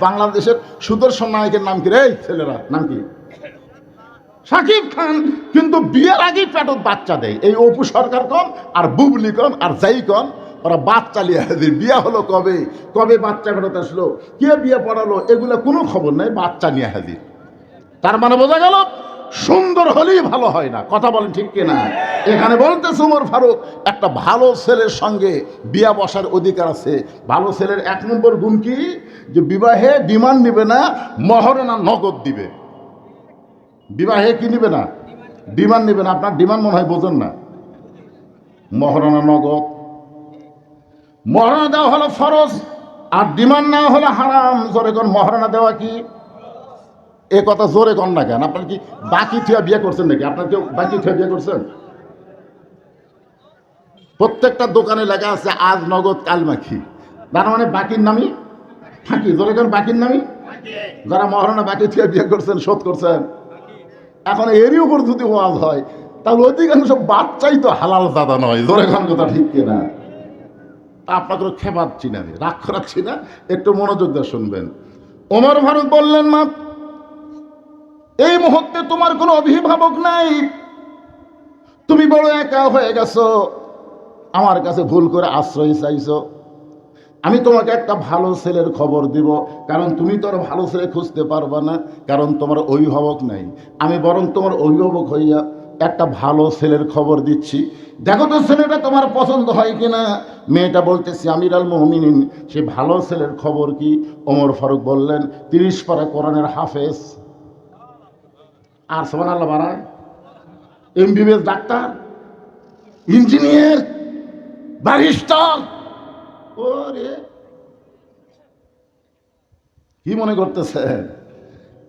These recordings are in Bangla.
বাংলাদেশের সুদর্শন নায়কের নাম কি রে? ছেলেরা, নাম কি? সাকিব খান। কিন্তু বিয়ের আগেই পেটত বাচ্চা দেয়। এই অপু সরকার কম, আর বুবলি কম, আর যাই কম, ওরা বাচ্চা হাজির। বিয়ে হলো কবে? কবে বাচ্চা ফেরত আসলো? কে বিয়ে পড়ালো? এগুলো কোনো খবর নাই, বাচ্চা নিয়ে হাজির। তার মানে বোঝা গেল সুন্দর হলেই ভালো হয় না। কথা বলেন ঠিক কিনা? এখানে বলতেছে উমর ফারুক, একটা ভালো ছেলের সঙ্গে বিয়া বসার অধিকার আছে। ভালো ছেলের এক নম্বর গুণ কি? যে বিবাহে ডিমান্ড নিবে না মহরণা নগদ দিবে। বিবাহে কি নিবে না? ডিমান্ড নিবে না। আপনার ডিমান্ড মনে হয় বোঝেন না। মহরণা নগদ। মহরণা দেওয়া হলো ফরজ, আর ডিমান্ড নেওয়া হলো হারাম। জোরে মহারণা দেওয়া কি? এ কথা জোরে কন না কেন? আপনার কি বাকি থুয়া বিয়ে করছেন নাকি? আপনার কেউ বাকি থুয়া বিয়ে করছেন? প্রত্যেকটা দোকানে লেখা আছে, আজ নগদ, কাল মাখি। তার মানে বাকির নামই ফাঁকি। জোরে কোন, বাকির নামই? যারা মহারণা বাকি থুয়া বিয়ে করছেন, শোধ করছেন। এখন এরই উপর যদি ওয়াজ হয়, তাহলে অধিকাংশ বাচ্চাই তো হালাল দাদা নয়। জোরে খান কথা ঠিক কিনা? আপনাকে খেপাচ্ছি না রাগ করাচ্ছি না একটু মনোযোগ দিয়ে শুনবেন। ওমর ফারুক বললেন, মা এই মুহূর্তে তোমার কোনো অভিভাবক নাই। তুমি বড় একা হয়ে গেছো। আমার কাছে ভুল করে আশ্রয় চাইছো। আমি তোমাকে একটা ভালো ছেলের খবর দিব, কারণ তুমি তো আর ভালো ছেলে খুঁজতে পারবে না, কারণ তোমার অভিভাবক নাই। আমি বরং তোমার অভিভাবক হইয়া একটা ভালো ছেলের খবর দিচ্ছি। দেখো তো ছেলেটা তোমার পছন্দ হয় কিনা। মেয়েটা বলতেছি আমির আল মোহামিন সে ভালো ছেলের খবর কি? ওমর ফারুক বললেন, তিরিশ পারা কোরআনের হাফেজ। আর সোমান আল্লাহ বাড়ায় এমবিবিএস ডাক্তার, ইঞ্জিনিয়ার, ব্যারিস্টার। ওরে। কি মনে করতেছেন?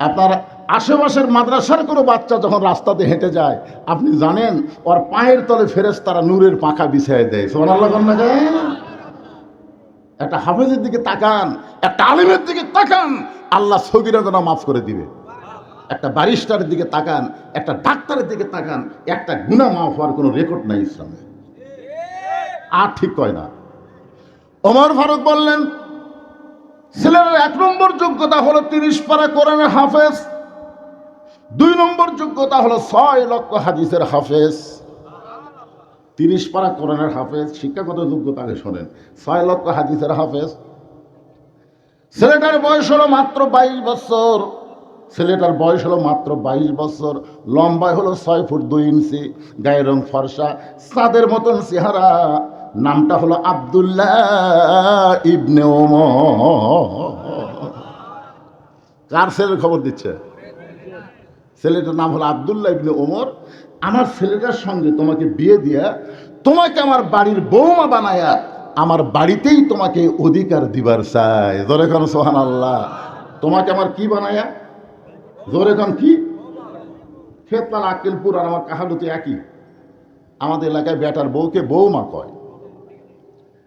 আপনার আশেপাশের মাদ্রাসার কোনো বাচ্চা যখন রাস্তাতে হেঁটে যায়, আপনি জানেন, ওর পায়ের তলে ফেরেস তারা নূরের পাখা বিছিয়ে দেয়। সোনাল্লাহ কন্যা একটা হাফেজের দিকে তাকান, একটা আলিমের দিকে তাকান, আল্লাহ সগিরা যেন মাফ করে দিবে। একটা ব্যারিস্টারের দিকে তাকান, একটা ডাক্তারের দিকে তাকান, একটা গুণা মাফ হওয়ার কোনো রেকর্ড নাই ইসলামে। আর ঠিক কয় না। ওমর ফারুক বললেন, ছেলের এক নম্বর যোগ্যতা হলো তিরিশ পারা কোরআনের হাফেজ, দুই নম্বর যোগ্যতা হলো ছয় লক্ষ হাদিসের হাফেজ। তিরিশ পারা কোরআনের হাফেজ, শিক্ষাগত যোগ্যতা আগে শোনেন, ছয় লক্ষ হাদিসের হাফেজ। ছেলেটার বয়স হলো মাত্র বাইশ বছর। ছেলেটার বয়স হলো মাত্র বাইশ বছর, লম্বায় হলো ছয় ফুট দুই ইঞ্চি, গায়ের রং ফর্সা সাদের মতন চেহারা। নামটা হলো আবদুল্লাহ ইবনে ওমর। কার ছেলের খবর দিচ্ছে? ছেলেটার নাম হলো আবদুল্লাহ ইবনে ওমর। আমার ছেলেটার সঙ্গে তোমাকে বিয়ে দিয়া, তোমাকে আমার বাড়ির বৌমা বানায়া, আমার বাড়িতেই তোমাকে অধিকার দিবার চাই। জোরে খান সোহান আল্লাহ তোমাকে আমার কি বানায়া? জোরে খান কি? খেতলাল আক্কেলপুর আর আমার কাহালুতে একই। আমাদের এলাকায় বেটার বউকে বৌমা কয়।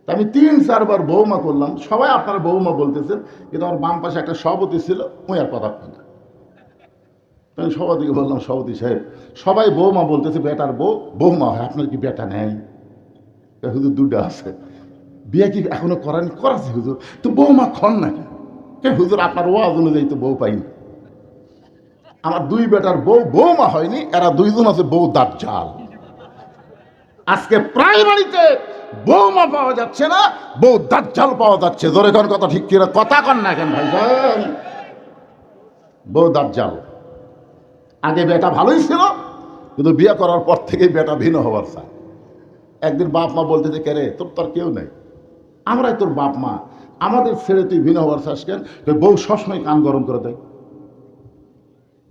আমি তিন, চারবার বৌমা করলাম। সবাই আপনার বৌমা বলতেছেন, কিন্তু আমার বাম পাশে একটা সভাপতি ছিল ওই আর কথা না। আমি সভাপতিকে বললাম, সভাপতি সাহেব, সবাই বৌমা বলতেছে, বেটার বউ বৌমা হয়, আপনার কি বেটা নেই? হুজুর দুটা আছে। বিয়ে কি এখনও করান? করাছে হুজুর। তো বৌমা খন না কেন? হুজুর, আপনার ওয়াজ অনুযায়ী তো বউ পাইনি। আমার দুই বেটার বউ বৌমা হয়নি, এরা দুইজন আছে বউ দাঁত জাল আজকে প্রায় বাড়িতে বৌমা পাওয়া যাচ্ছে না, বউ দাজ্জাল পাওয়া যাচ্ছে। জোরে কোন কথা ঠিক কিনা? কথা কন না কেন ভাই বউ দাজ্জাল। আগে বেটা ভালোই ছিল, কিন্তু বিয়ে করার পর থেকেই বেটা ভিন্ন হবার চায়। একদিন বাপ মা বলতে যে কেরে তোর তো আর কেউ নেই। আমরাই তোর বাপ মা। আমাদের ছেড়ে তুই ভিন্ন হবার চাস কেন? বউ সবসময় কান গরম করে দেয়।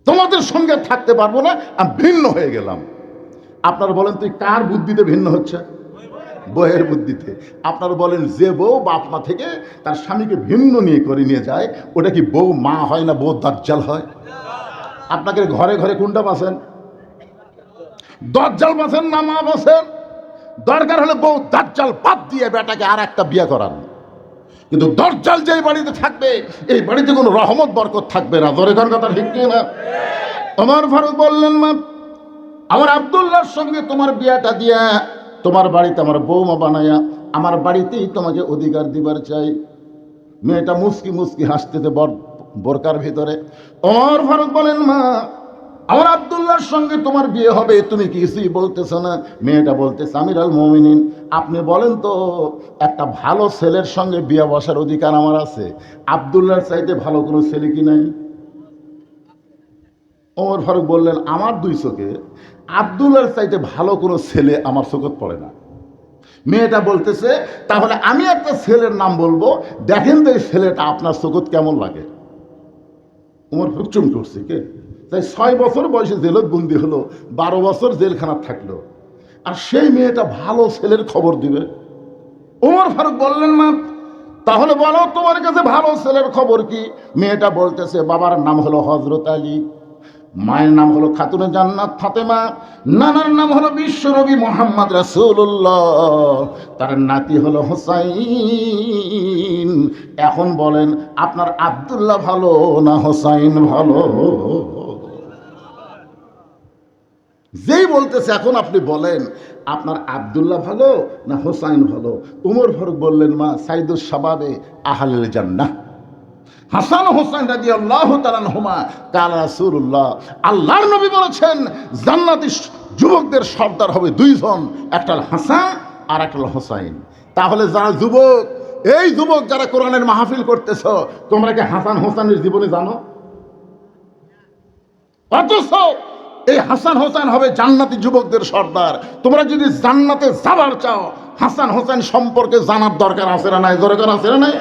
তোমাদের সঙ্গে থাকতে পারব না, আমি ভিন্ন হয়ে গেলাম। আপনারা বলেন, তুই কার বুদ্ধিতে ভিন্ন হচ্ছে? বইয়ের বুদ্ধিতে। আপনারা বলেন, যে বউ বাপ মা থেকে তার স্বামীকে ভিন্ন নিয়ে করে নিয়ে যায়, ওটা কি বউ মা হয় না বউ দাজ্জাল হয়? আপনাকে ঘরে ঘরে কোনটা বাসেন। দজ্জাল বাসেন না মা বাসেন। দরকার হলে বউ দাজ্জাল বাদ দিয়ে বেটাকে আর একটা বিয়ে করান। কিন্তু দরজাল যেই বাড়িতে থাকবে, এই বাড়িতে কোনো রহমত, বরকত থাকবে না। কোন কথা ঠিক না তোমার ফারুক বললেন, মা, আমার আবদুল্লাহর সঙ্গে তোমার বিয়াটা দিয়া তোমার বাড়িতে আমার বৌমা বানায়া, আমার বাড়িতেই তোমাকে অধিকার দিবার চাই। মেয়েটা মুসকি মুসকি হাসতেছে বর, বোরকার ভিতরে। ওমর ফারুক বলেন, মা আমার আবদুল্লার সঙ্গে তোমার বিয়ে হবে, তুমি কিছুই বলতেছো না। মেয়েটা বলতেছে আমির আল মমিনিন, আপনি বলেন তো, একটা ভালো ছেলের সঙ্গে বিয়ে বসার অধিকার আমার আছে। আবদুল্লাহর চাইতে ভালো কোনো ছেলে কি নাই? ওমর ফারুক বললেন, আমার দুই চোখে আবদুল্লাহর চাইতে ভালো কোনো ছেলে আমার চোখত পড়ে না। মেয়েটা বলতেছে, তাহলে আমি একটা ছেলের নাম বলব, দেখেন তো এই ছেলেটা আপনার চোখত কেমন লাগে? ওমর ফারুক চমকে উঠছে, কে? তাই ছয় বছর বয়সে জেলত বন্দি হলো, বারো বছর জেলখানা থাকল। আর সেই মেয়েটা ভালো ছেলের খবর দিবে। ওমর ফারুক বললেন না তাহলে বলো, তোমার কাছে ভালো ছেলের খবর কি? মেয়েটা বলতেছে, বাবার নাম হলো হজরত আলী, মায়ের নাম হলো খাতুনে জান্নাত ফাতেমা, নানার নাম হলো বিশ্বনবী মোহাম্মদ রাসূলুল্লাহ, তার নাতি হলো হোসাইন। এখন বলেন, আপনার আব্দুল্লাহ ভালো না হোসাইন ভালো? যেই বলতেছে, এখন আপনি বলেন, আপনার আব্দুল্লাহ ভালো না হোসাইন ভালো? উমর ফারুক বললেন, মা, সাইদুস সাবাবে আহালের জান্নাহ। হাসান হোসেন রাজি আল্লাহ হুমা কালা রাসূলুল্লাহ। আল্লাহর নবী বলেছেন, জান্নাতি যুবকদের সর্দার হবে দুইজন, একটা হাসান আর একটা হোসাইন। তাহলে যারা যুবক, এই যুবক যারা কোরআনের মাহফিল করতেছ, তোমরা কি হাসান হোসেনের জীবনে জানো? অথচ এই হাসান হোসেন হবে জান্নাতি যুবকদের সর্দার। তোমরা যদি জান্নাতে যাবার চাও, হাসান হোসেন সম্পর্কে জানার দরকার আছে না নাই? দরকার আছে না নাই?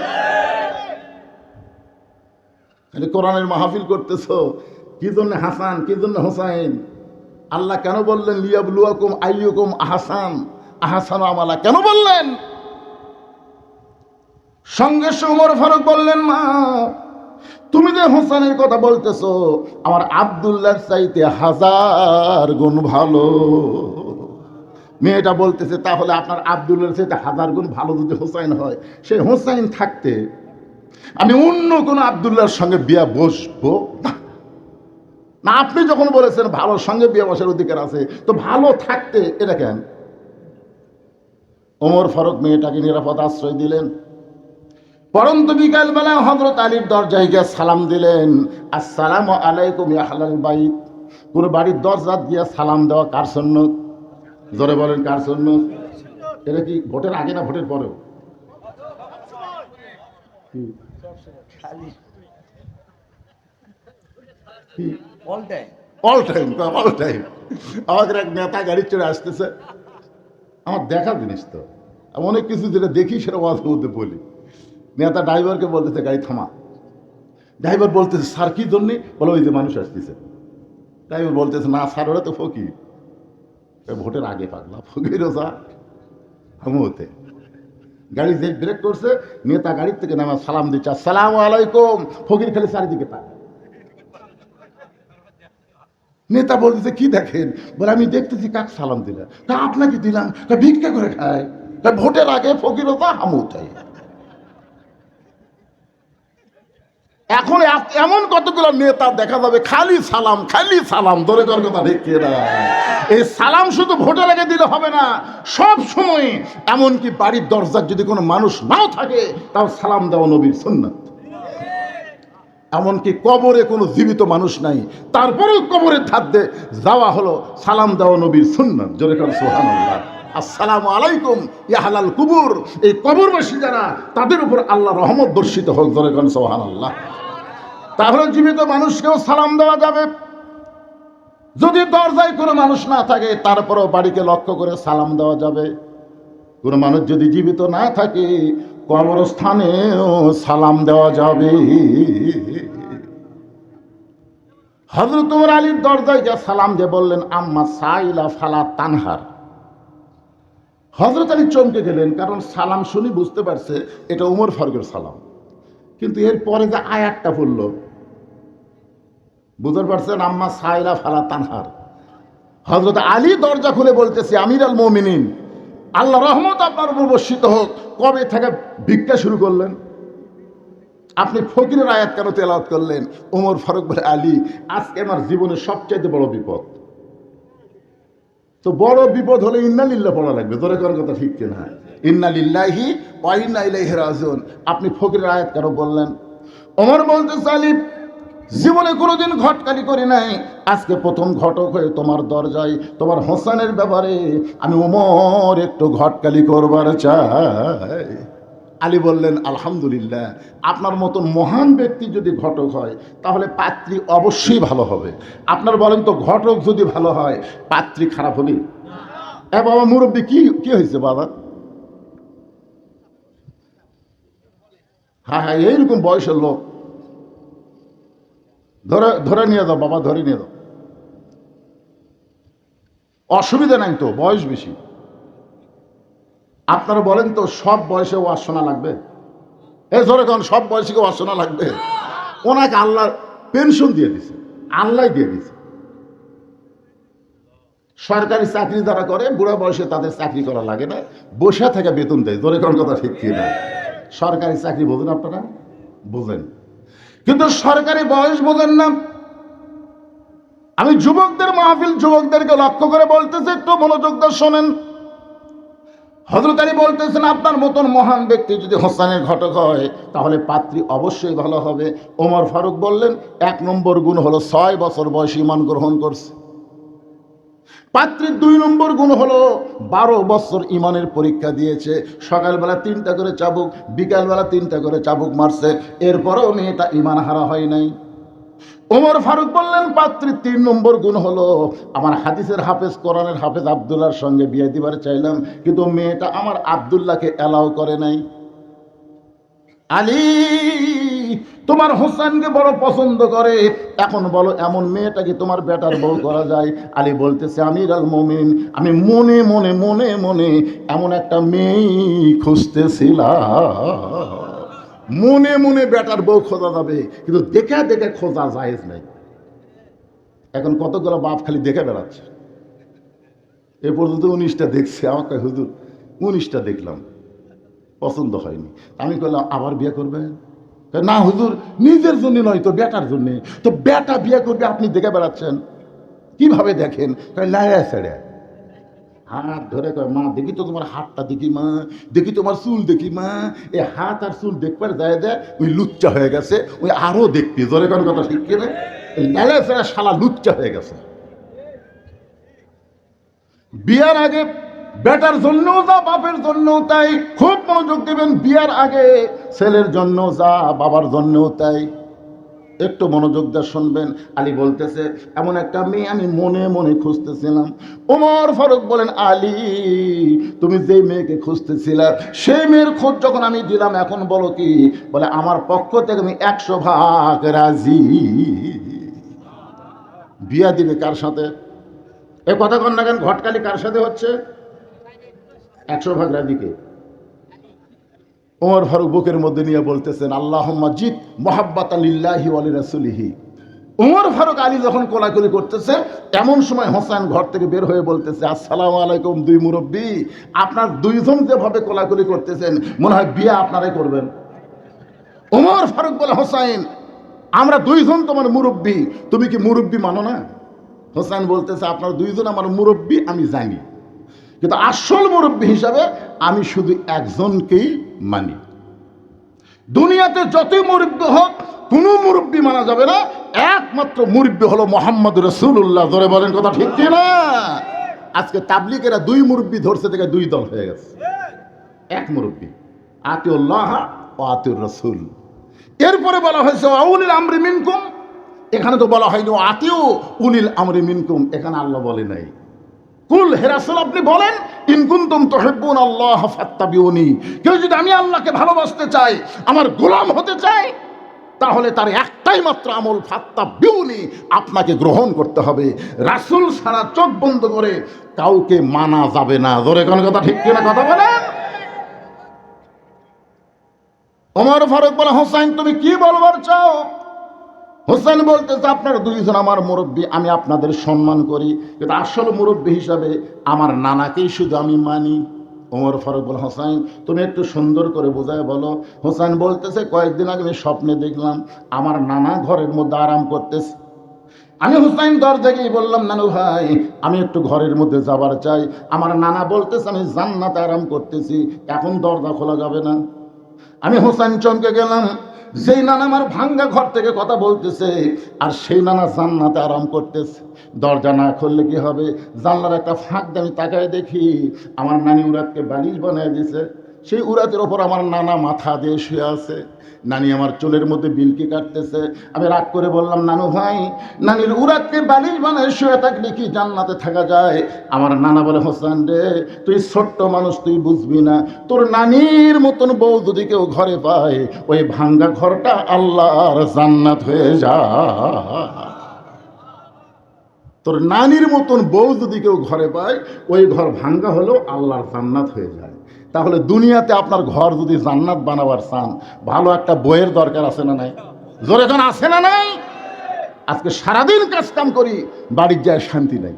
খালি কোরআনের মাহফিল করতেছ। কি জন্য হাসান? কি জন্য হোসাইন আল্লাহ কেন বললেন, লিয়াবলুয়াকুম আইয়ুকুম আহাসান? আহাসান আমালা কেন বললেন? সঙ্গে সঙ্গে উমর ফারুক বললেন, মা তুমি যে হোসেনের কথা বলতেছো, আমার আবদুল্লার চাইতে হাজার গুণ ভালো। মেয়েটা বলতেছে, তাহলে আপনার আবদুল্লার চাইতে হাজার গুণ ভালো যদি হোসাইন হয় সেই হোসাইন থাকতে আমি অন্য কোনো আবদুল্লাহর সঙ্গে বিয়া বসবো না, আপনি যখন বলেছেন ভালোর সঙ্গে বিয়ে বসার অধিকার আছে, তো ভালো থাকতে এটা কেন? ওমর ফারুক মেয়েটাকে নিরাপদ আশ্রয় দিলেন। পরন্ত বিকালবেলা হজরত আলীর দরজায় গিয়ে সালাম দিলেন আসসালাম আলাইকুম ইয়া হালাল বাইত। কোনো বাড়ির দরজা দিয়ে সালাম দেওয়া কার জন্য জোরে বলেন কার জন্য এটা কি ভোটের আগে না ভোটের পরেও? Time all time all time আমাদের এক নেতা গাড়ি চড়ে আসতেছে। আমার দেখার জিনিস তো। অনেক কিছু যেটা দেখি সেটা ওয়াজের মধ্যে বলি। নেতা ড্রাইভারকে বলতেছে, গাড়ি থামা। ড্রাইভার বলতেছে, স্যার, কি জন্যে? বলো, ওই যে মানুষ আসতেছে। ড্রাইভার বলতেছে, না, স্যার, ওরা তো ফকির। ভোটের আগে পাগলা ফকিরও স্যার হামুতে গাড়ি যে ব্রেক করছে, নেতা গাড়ির থেকে নামা সালাম দিচ্ছে সালাম আলাইকুম। ফকির খালি চারিদিকে তাকায়। নেতা বলতেছে, কি দেখেন? বলে, আমি দেখতেছি, কাক সালাম দিলাম তা আপনাকে দিলাম। তা ভিক্ষা করে খায়। তা ভোটের আগে ফকিরতা হামুতাই এখন এমন কতগুলো নেতা দেখা যাবে? খালি সালাম খালি সালাম। ধরে কর কথা রেখে না? এই সালাম শুধু ভোটের আগে দিলে হবে না। সব সময় এমনকি বাড়ির দরজার যদি কোনো মানুষ নাও থাকে, তাও সালাম দেওয়া নবীর সুন্নাত। এমনকি কবরে কোনো জীবিত মানুষ নাই। তারপরেও কবরের ধাদ্যে যাওয়া হলো সালাম দেওয়া নবীর সুন্নাত। জোরে কর সোহান আসসালামু আলাইকুম ইয়াহালাল কুবুর। এই কবরবাসী যারা, তাদের উপর আল্লাহ রহমত দর্শিত হোক। জোরে কর সোহান আল্লাহ তাহলে জীবিত মানুষকেও সালাম দেওয়া যাবে। যদি দরজায় কোনো মানুষ না থাকে, তারপরেও বাড়িকে লক্ষ্য করে সালাম দেওয়া যাবে। কোনো মানুষ যদি জীবিত না থাকে, কবরস্থানেও সালাম দেওয়া যাবে। হজরত উমর আলীর দরজায় যা সালাম দিয়ে বললেন, আম্মা সাইলা ফালা তানহার। হজরত আলী চমকে গেলেন, কারণ সালাম শুনি বুঝতে পারছে এটা উমর ফারুকের সালাম। কিন্তু এর পরে যে আয়াতটা পড়ল বুঝতে পারছেন? আম্মা সাইলা ফালা তানহার। হজরত আলী দরজা খুলে বলতেছে আমির আল মমিনিন, আল্লাহ রহমত আপনার উপর বর্ষিত হোক। কবে থেকে ভিক্ষা শুরু করলেন? আপনি ফকিরের আয়াত কেন তেলাওয়াত করলেন? ওমর ফারুক ভাই আলী, আজকে আমার জীবনের সবচাইতে বড় বিপদ। তো বড় বিপদ হলে ইন্নালিল্লা পড়া লাগবে। তোরে করার কথা ঠিক কিনা? ইন্না লিল্লাহি ওয়াইন্না ইলাইহি আপনি ফকিরের আয়াত কেন বললেন ওমর বলতে সালিম জীবনে কোনোদিন ঘটকালি করি নাই। আজকে প্রথম ঘটক হয়ে তোমার দরজায়, তোমার হোসেনের ব্যাপারে আমি ওমর একটু ঘটকালি করবার চাই। আলী বললেন, আলহামদুলিল্লাহ, আপনার মতন মহান ব্যক্তি যদি ঘটক হয়, তাহলে পাত্রী অবশ্যই ভালো হবে। আপনার বলেন তো, ঘটক যদি ভালো হয়, পাত্রী খারাপ হবে এ বাবা, মুরব্বী, কি কি হয়েছে বাবা? হ্যাঁ হ্যাঁ এইরকম বয়সের লোক। ধরে ধরে নিয়ে দাও বাবা, ধরে নিয়ে দাও অসুবিধা নাই তো, বয়স বেশি। আপনারা বলেন তো, সব বয়সে ওয়াজ শোনা লাগবে? এ ধরে কারণ সব বয়সে ওয়াজ শোনা লাগবে? ওনাকে আল্লাহ পেনশন দিয়ে দিছে আল্লাহ দিয়ে দিছে। সরকারি চাকরি যারা করে, বুড়া বয়সে তাদের চাকরি করা লাগে না, বসে থেকে বেতন দেয়। ধরে কোন কথা ঠিক না সরকারি চাকরি বোঝেন আপনারা? বোঝেন। কিন্তু সরকারি বয়স বোঝেন না আমি যুবকদের মাহফিল যুবকদেরকে লক্ষ্য করে বলতেছি, একটু মনোযোগ শোনেন। হজরত আলী বলতেছেন, আপনার মতন মহান ব্যক্তি যদি হোসানের ঘটক হয়, তাহলে পাত্রী অবশ্যই ভালো হবে। ওমর ফারুক বললেন, এক নম্বর গুণ হলো ছয় বছর বয়সী ইমান গ্রহণ করছে। পাত্রীর দুই নম্বর গুণ হলো, বারো বছর ইমানের পরীক্ষা দিয়েছে, সকালবেলা তিনটা করে চাবুক, বিকালবেলা তিনটা করে চাবুক মারছে, এরপরেও মেয়েটা ইমান হারা হয় নাই। ওমর ফারুক বললেন, পাত্রীর তিন নম্বর গুণ হলো, আমার হাদিসের হাফেজ, কোরআনের হাফেজ আবদুল্লার সঙ্গে বিয়ে দিবার চাইলাম, কিন্তু মেয়েটা আমার আবদুল্লাহকে অ্যালাউ করে নাই। আলী তোমার হোসেনকে বড় পছন্দ করে। এখন বলো, এমন মেয়েটাকে তোমার বেটার বউ করা যায়? আলী বলতেছে আমির আল মমিন, আমি মনে মনে মনে মনে এমন একটা মেয়ে খুঁজতেছিলাম। মনে মনে বেটার বউ খোঁজা যাবে, কিন্তু দেখে দেখে খোঁজা জায়েজ নাই। এখন কতগুলো বাপ খালি দেখে বেড়াচ্ছে। এ পর্যন্ত উনিশটা দেখছে, আমাকে হুজুর, উনিশটা দেখলাম। পছন্দ হয়নি। আমি বললাম আবার বিয়ে করবে না, হুজুর, নিজের জন্য নয় তো বেটার জন্য। তো বেটা বিয়ে করবে, আপনি দেখে বেড়াচ্ছেন। কীভাবে দেখেন? লায়া ছেড়ে হাত ধরে কয়, মা, দেখি তো তোমার হাতটা দেখি, মা। দেখি তোমার চুল দেখি, মা। এ হাত আর চুল দেখবার যায় দেয় ওই লুচ্চা হয়ে গেছে, ওই আরও দেখবি। ধরে কোন কথা শিখছে না লালা ছেড়ে শালা লুচ্চা হয়ে গেছে। বিয়ার আগে বেটার জন্যও যা, বাপের জন্যও তাই। খুব মনোযোগ দেবেন বিয়ার আগে, ছেলের জন্য যা, বাবার জন্যও তাই। একটু মনোযোগ দিয়ে শুনবেন। আলী বলতেছে, এমন একটা মেয়ে আমি মনে মনে খুঁজতেছিলাম। ওমর ফারুক বলেন, আলী, তুমি যেই মেয়েকে খুঁজতেছিলা, সেই মেয়ের খোঁজ যখন আমি দিলাম, এখন বলো কি? বলে, আমার পক্ষ থেকে আমি একশো ভাগ রাজি। বিয়া দিবে কার সাথে? এ কথা কন না কেন, ঘটকালি কার সাথে হচ্ছে? একশো ভাগ রাজিকে। ওমর ফারুক বুকের মধ্যে নিয়ে বলতেছেন আল্লাহ জিত মোহাব্বাত আলিল্লাহি আলী রাসুলিহি উমর ফারুক আলী যখন কোলাকুলি করতেছে, এমন সময় হোসেন ঘর থেকে বের হয়ে বলতেছে, আসসালামু আলাইকুম দুই মুরব্বী, আপনার দুইজন যেভাবে কোলাকুলি করতেছেন, মনে হয় বিয়ে আপনারাই করবেন। উমর ফারুক বলে হোসাইন আমরা দুইজন তোমার মুরব্বী, তুমি কি মুরব্বী মানো না? হোসেন বলতেছে, আপনার দুইজন আমার মুরব্বী, আমি জানি। কিন্তু আসল মুরব্বী হিসাবে আমি শুধু একজনকেই মানি। দুনিয়াতে যতই মুরব্বী হোক, কোনো মুরব্বী মানা যাবে না। একমাত্র মুরব্বী হলো মোহাম্মদ রসুল্লাহ ধরে বলেন কথা ঠিক না আজকে তাবলিকেরা দুই মুরব্বী ধরছে থেকে দুই দল হয়ে গেছে। এক মুরব্বী, আতিউল্লাহ ও আতিউর রসুল এরপরে বলা হয়েছে আউলিল আমরি মিনকুম। এখানে তো বলা হয়নি আতিউ উলিল আমরি মিনকুম। এখানে আল্লাহ বলে নাই। কুল হেরাসুল আপনি বলেন ইনকুন্তুম তোহেব্বুন আল্লাহ ফাত্তাবিউনি। কেউ যদি আমি আল্লাহকে ভালোবাসতে চাই, আমার গোলাম হতে চাই, তাহলে তার একটাই মাত্র আমল ফাত্তা বিউনি আপনাকে গ্রহণ করতে হবে। রাসুল সারা চোখ বন্ধ করে কাউকে মানা যাবে না। ধরে কোন কথা ঠিক কিনা কথা বলেন? ওমর ফারুক বলে হোসাইন, তুমি কি বলবার চাও? হোসেন বলতেছে, আপনার দুইজন আমার মুরব্বী, আমি আপনাদের সম্মান করি। কিন্তু আসল মুরব্বী হিসাবে আমার নানাকেই শুধু আমি মানি। ওমর ফারুক বল হোসাইন তুমি একটু সুন্দর করে বোঝায় বলো। হোসেন বলতেছে, কয়েকদিন আগে আমি স্বপ্নে দেখলাম, আমার নানা ঘরের মধ্যে আরাম করতেছে। আমি হুসাইন দরজা গিয়ে বললাম, নানু ভাই, আমি একটু ঘরের মধ্যে যাবার চাই। আমার নানা বলতেছে, আমি জান্নাতে আরাম করতেছি, এখন দরজা খোলা যাবে না। আমি হোসেন চমকে গেলাম যেই নানা আমার ভাঙ্গা ঘর থেকে কথা বলতেছে, আর সেই নানা জান্নাতে আরাম করতেছে। দরজা না খুললে কি হবে? জানলার একটা ফাঁক দিয়ে আমি তাকায় দেখি, আমার নানি উরাতকে বালিশ বানিয়ে দিছে। সেই উরাতের ওপর আমার নানা মাথা দিয়ে শুয়ে আছে। নানি আমার চুলের মধ্যে বিলকি কাটতেছে। আমি রাগ করে বললাম, নানু ভাই, নানির উরাতকে বালিশ বানায় শুয়ে থাকলে কি জান্নাতে থাকা যায়? আমার নানা বলে, হোসেন রে, তুই ছোট্ট মানুষ, তুই বুঝবি না। তোর নানির মতন বউ যদি কেউ ঘরে পায়, ওই ভাঙ্গা ঘরটা আল্লাহর জান্নাত হয়ে যায়। তোর নানির মতন বউ যদি কেউ ঘরে পায়, ওই ঘর ভাঙ্গা হলেও আল্লাহর জান্নাত হয়ে যায়। তাহলে দুনিয়াতে আপনার ঘর যদি জান্নাত বানাবার চান, ভালো একটা বইয়ের দরকার আছে না নাই? জোরে জন আছে না নাই? আজকে সারাদিন কাজ কাম করি, বাড়ির যায় শান্তি নাই।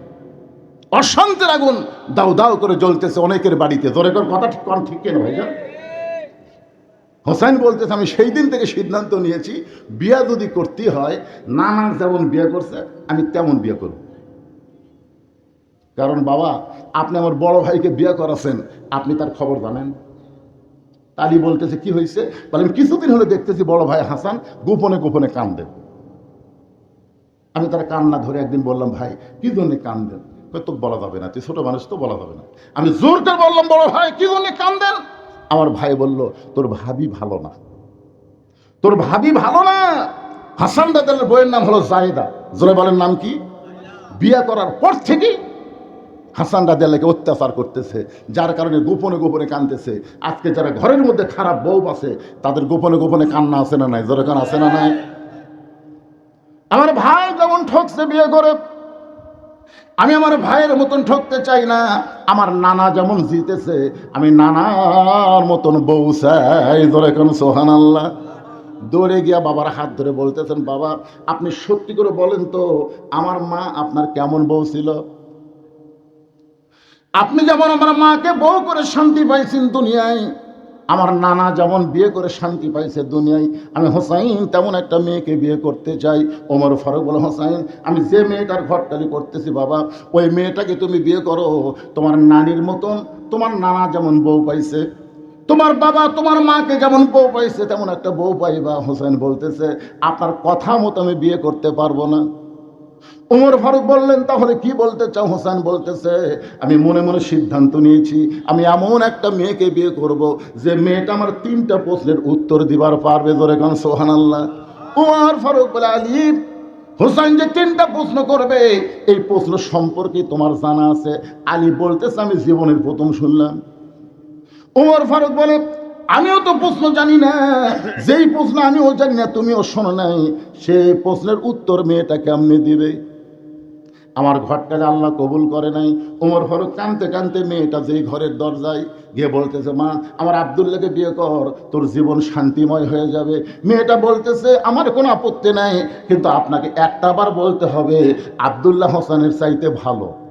অশান্তির আগুন দাউ দাউ করে জ্বলতেছে অনেকের বাড়িতে। জোরে কর কথা ঠিক কন ঠিক কেন ভাইয়া হোসেন বলতেছে, আমি সেই দিন থেকে সিদ্ধান্ত নিয়েছি, বিয়া যদি করতে হয়, নানার যেমন বিয়ে করছে, আমি তেমন বিয়ে করব। কারণ বাবা, আপনি আমার বড় ভাইকে বিয়ে করাছেন, আপনি তার খবর জানেন। তালি বলতেছে, কি হয়েছে বলেন কিছুদিন হলে দেখতেছি বড় ভাই হাসান গোপনে গোপনে কান্দেন আমি তার কান্না ধরে একদিন বললাম, ভাই, কি জন্য কান্দেন? তো বলা যাবে না, তুই ছোট মানুষ, তো বলা যাবে না। আমি জোর করে বললাম, বড় ভাই, কি জন্য কান্দেন? আমার ভাই বলল, তোর ভাবি ভালো না। তোর ভাবি ভালো না? হাসান দাদার বইয়ের নাম হলো জায়দা। জোরে বলেন, নাম কি? বিয়ে করার পর থেকে হাসান রাজিয়াল্লাহকে অত্যাচার করতেছে, যার কারণে গোপনে গোপনে কানতেছে আজকে যারা ঘরের মধ্যে খারাপ বউ আছে, তাদের গোপনে গোপনে কান্না আছে না নাই? জোরে কান আছে না নাই? আমার ভাই যেমন ঠকছে বিয়ে করে, আমি আমার ভাইয়ের মতন ঠকতে চাই না, আমার নানা যেমন জিতেছে, আমি নানার মতন বউ চাই। ধরে কোন সোহান আল্লাহ দৌড়ে গিয়া বাবার হাত ধরে বলতেছেন, বাবা, আপনি সত্যি করে বলেন তো, আমার মা আপনার কেমন বউ ছিল? আপনি যেমন আমার মাকে বউ করে শান্তি পাইছেন দুনিয়ায়, আমার নানা যেমন বিয়ে করে শান্তি পাইছে দুনিয়ায়, আমি হোসাইন তেমন একটা মেয়েকে বিয়ে করতে চাই, ওমর ফারুক বলে, হোসাইন, আমি যে মেয়েটার ঘরটালি করতেছি বাবা, ওই মেয়েটাকে তুমি বিয়ে করো, তোমার নানির মতন, তোমার নানা যেমন বউ পাইছে, তোমার বাবা, তোমার মাকে যেমন বউ পাইছে, তেমন একটা বউ পাইবা হোসেন বলতেছে। আপনার কথা মতো আমি বিয়ে করতে পারব না। উমর ফারুক বললেন, তাহলে কি বলতে চাও? হোসেন বলতেছে, আমি মনে মনে সিদ্ধান্ত নিয়েছি, আমি এমন একটা মেয়েকে বিয়ে করব যে মেয়েটা আমার তিনটা প্রশ্নের উত্তর দিবার পারবে। ধরে কারণ সোহান আল্লাহ উমর ফারুক বলে, আলী, হোসেন যে তিনটা প্রশ্ন করবে, এই প্রশ্ন সম্পর্কে তোমার জানা আছে। আলী বলতেছে, আমি জীবনের প্রথম শুনলাম। উমর ফারুক বলে আমিও তো প্রশ্ন জানি না। যেই প্রশ্ন আমিও জানি না, তুমিও শোনো নাই। সেই প্রশ্নের উত্তর মেয়েটা কেমনে দিবে? আমার ঘরটাকে আল্লাহ কবুল করে নাই। উমর ফারুক কানতে কানতে মেয়েটা যেই ঘরের দরজায় গিয়ে বলতেছে, মা, আমার আবদুল্লাহকে বিয়ে কর, তোর জীবন শান্তিময় হয়ে যাবে। মেয়েটা বলতেছে, আমার কোনো আপত্তি নাই, কিন্তু আপনাকে একটা বার বলতে হবে, আবদুল্লাহ হোসেনের চাইতে ভালো।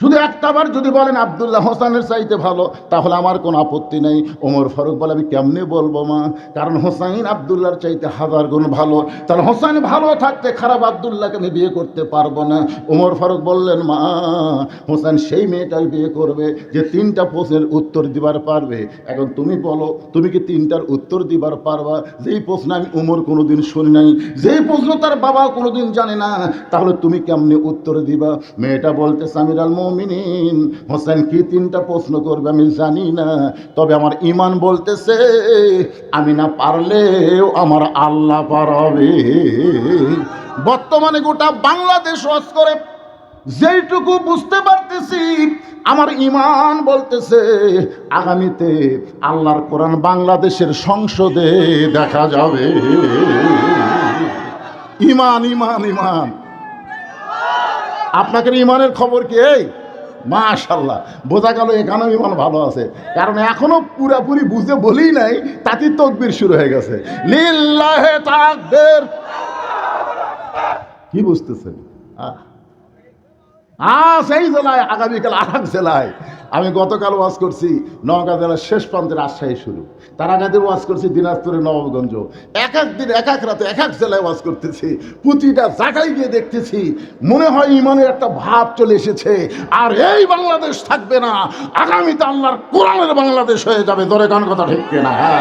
শুধু একটাবার যদি বলেন আবদুল্লাহ হোসানের চাইতে ভালো, তাহলে আমার কোনো আপত্তি নেই। ওমর ফারুক বলে, আমি কেমনে বলব মা? কারণ হোসাইন আবদুল্লাহর চাইতে হাজার গুণ ভালো। তাহলে হোসাইন ভালো থাকতে খারাপ আবদুল্লাহকে আমি বিয়ে করতে পারব না। ওমর ফারুক বললেন, মা, হোসেন সেই মেয়েটাই বিয়ে করবে যে তিনটা প্রশ্নের উত্তর দিবার পারবে। এখন তুমি বলো, তুমি কি তিনটার উত্তর দিবার পারবা? যেই প্রশ্ন আমি উমর কোনোদিন শুনি নাই, যেই প্রশ্ন তার বাবা কোনোদিন জানে না, তাহলে তুমি কেমনে উত্তর দিবা? মেয়েটা বলতে সামির আল মমিনিন। হোসেন কি তিনটা প্রশ্ন করবে আমি জানি না। তবে আমার ইমান বলতেছে, আমি না পারলেও আমার আল্লাহ পারবে। বর্তমানে গোটা বাংলাদেশ ওয়াজ করে। যেইটুকু বুঝতে পারতেছি, আমার ইমান বলতেছে, আগামীতে আল্লাহর কোরআন বাংলাদেশের সংসদে দেখা যাবে। ইমান ইমান ইমান আপনাকে ইমানের খবর কি? এই মাশাল্লাহ বোঝা গেল এখানেও ইমান ভালো আছে। কারণ এখনও পুরাপুরি বুঝতে বলি নাই তাতে তকবির শুরু হয়ে গেছে। লিল্লাহে তাকবীর। কি বুঝতেছেন? আহ আজ এই জেলায়, আগামীকাল এক জেলায়। আমি গতকাল ওয়াজ করছি, নওগাঁ জেলার শেষ রাজশাহী শুরু। তার ওয়াজ করছি দিনাজপুরে নবাবগঞ্জ। এক এক দিন, এক এক রাতে, এক এক জেলায় ওয়াজ করতেছি। প্রতিটা জায়গায় গিয়ে দেখতেছি, মনে হয় ইমানের একটা ভাব চলে এসেছে। আর এই বাংলাদেশ থাকবে না। আগামীতে আল্লাহর কোরআনের বাংলাদেশ হয়ে যাবে। দরে গান কথা ঠিক না হ্যাঁ।